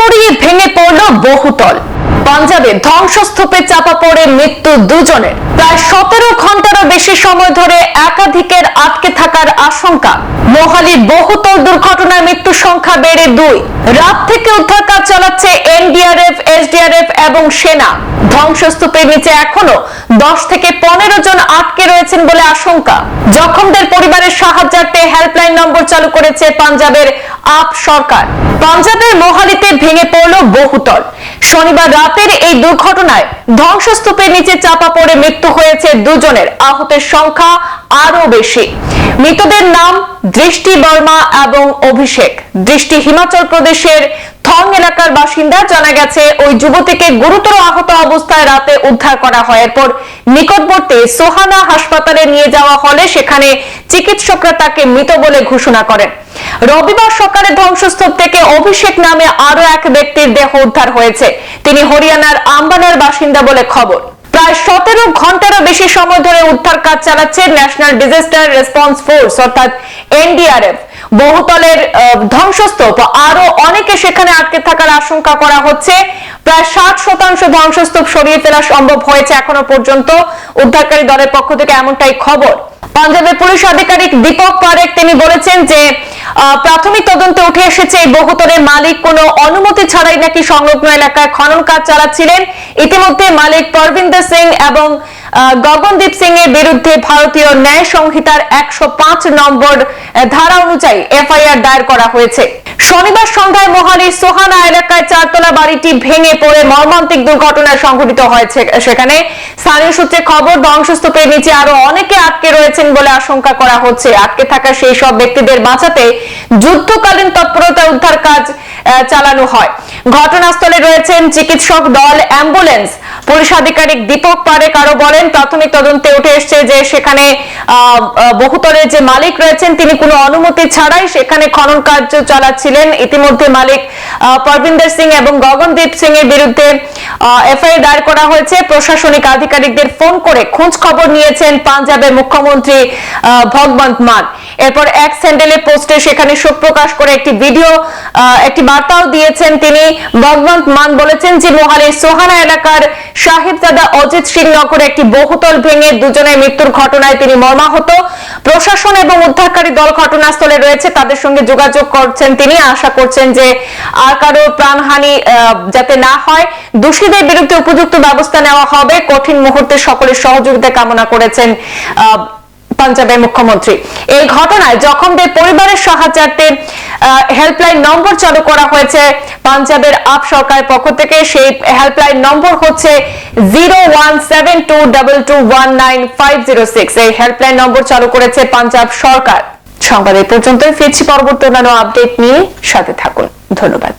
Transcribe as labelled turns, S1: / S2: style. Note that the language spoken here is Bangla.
S1: হুড়মুড়িয়ে ভেঙে পড়ল বহুতল। পাঞ্জাবে ধ্বংসস্তূপে চাপা পড়ে মৃত্যু দুজনের। প্রায় সতেরো ঘন্টারও বেশি সময় ধরে একাধিকের আটকে থাকার আশঙ্কা। মোহালির বহুতল দুর্ঘটনায় মৃত্যু সংখ্যা বেড়ে দুই। রাত থেকে উদ্ধার কাজ চালাচ্ছে এনডিআরএফ, এসডিআরএফ এবং সেনা। ধ্বংসস্তূপের নিচে এখনও দশ থেকে পনেরো জন আটকে রয়েছেন বলে আশঙ্কা। জখমদের পরিবারের সাহায্যার্থে হেল্পলাইন নম্বর চালু করেছে পাঞ্জাবের আপ সরকার। পাঞ্জাবের মোহালিতে ভেঙে পড়ল বহুতল শনিবার রাতের এই দুর্ঘটনায় ধ্বংসস্তূপের নিচে চাপা পড়ে মৃত্যু হয়েছে দুজনের। আহতের সংখ্যা আরও বেশি। মৃতদের নাম দৃষ্টি বর্মা এবং অভিষেক। দৃষ্টি হিমাচল প্রদেশের থং এলাকার বাসিন্দা। জানা গেছে, ওই যুবতীকে গুরুতর আহত অবস্থায় রাতে উদ্ধার করা হয়। এরপর নিকটবর্তী সোহানা হাসপাতালে নিয়ে যাওয়া হলে সেখানে চিকিৎসকরা তাকে মৃত বলে ঘোষণা করেন। রবিবার সকালে ধ্বংসস্তূপ থেকে অভিষেক নামে আরও এক ব্যক্তির দেহ উদ্ধার হয়েছে। তিনি হরিয়ানার আম্বানার বাসিন্দা বলে খবর। প্রায় সতেরো ঘন্টারও বেশি সময় ধরে উদ্ধার কাজ চালাচ্ছে ন্যাশনাল ডিজাস্টার রেসপন্স ফোর্স অর্থাৎ এনডিআরএফ বহুতলের ধ্বংসস্তূপ। আরও অনেকে সেখানে আটকে থাকার আশঙ্কা করা হচ্ছে। প্রায় ষাট শতাংশ ধ্বংসস্তূপ সরিয়ে ফেলা সম্ভব হয়েছে এখনও পর্যন্ত। উদ্ধারকারী দলের পক্ষ থেকে এমনটাই খবর। পাঞ্জাবের পুলিশ আধিকারিক দীপক পারেক তিনি বলেছেন যে প্রাথমিক তদন্তে উঠে এসেছে এই বহুতলের মালিক কোনো অনুমতি ছাড়াই নাকি সংলগ্ন এলাকায় খনন কাজ চালাচ্ছিলেন। ইতিমধ্যে মালিক পরবিন্দর সিং এবং গগনদীপ সিং এর বিরুদ্ধে ভারতীয় ন্যায় সংহিতার একশো পাঁচ নম্বর ধারা অনুযায়ী এফআইআর দায়ের করা হয়েছে। শনিবার সন্ধ্যায় মোহালির সোহানা এলাকায় চারতলা বাড়িটি ভেঙে পড়ে মর্মান্তিক দুর্ঘটনা সংঘটিত হয়েছে। সেখানে স্থানীয় সূত্রে খবর, ধ্বংসস্তূপের নিচে আরও অনেকে আটকে রয়েছেন বলে আশঙ্কা করা হচ্ছে। আটকে থাকা সেই সব ব্যক্তিদের বাঁচাতে যুদ্ধকালীন তৎপরতা উদ্ধার কাজ চালানো হয়। ঘটনাস্থলে রয়েছেন চিকিৎসক দল অ্যাম্বুলেন্স। পুলিশ আধিকারিক দীপক পারেক আরও বলেন, প্রাথমিক তদন্তে উঠে এসছে যে সেখানে বহুতলের যে মালিক রয়েছেন, তিনি কোনো অনুমতি ছাড়াই সেখানে খনন কার্য চালাচ্ছিলেন। ইতিমধ্যে মালিক পরবিন্দর সিং এবং গগনদীপ সিং এর বিরুদ্ধে এফআইআর দায়ের করা হয়েছে। প্রশাসনিক আধিকারিকদের ফোন করে খোঁজ খবর নিয়েছেন পাঞ্জাবের মুখ্যমন্ত্রী ভগবন্ত মান। এরপর এক স্যান্ডেলে পোস্টে সেখানে শোক প্রকাশ করে একটি ভিডিও একটি বার্তাও দিয়েছেন তিনি। ভগবন্ত মান বলেছেন যে, মোহালির সোহানা এলাকার সাহেবজাদা অজিত সিং নগরে একটি বহুতল ভেঙে দুজনের মৃত্যুর ঘটনায় তিনি মর্মাহত। প্রশাসন এবং উদ্ধারকারী দল ঘটনাস্থলে রয়েছে, তাদের সঙ্গে যোগাযোগ করছেন তিনি। আশা করছেন যে আর কারও প্রাণহানি যাতে না হয়, দোষীদের বিরুদ্ধে উপযুক্ত ব্যবস্থা নেওয়া হবে। কঠিন মুহূর্তে সকলের সহযোগিতা কামনা করেছেন পাঞ্জাবের মুখ্যমন্ত্রী। এই ঘটনায় জখমদের পরিবারের সাহায্যার্থে হেল্পলাইন নম্বর চালু করা হয়েছে পাঞ্জাবের আপ সরকারের পক্ষ থেকে। সেই হেল্পলাইন নম্বর হচ্ছে জিরো এই হেল্পলাইন নম্বর চালু করেছে পাঞ্জাব সরকার। সংবাদ এই পর্যন্তই। ফিরছি পরবর্তী অন্যান্য আপডেট নিয়ে। সাথে থাকুন। ধন্যবাদ।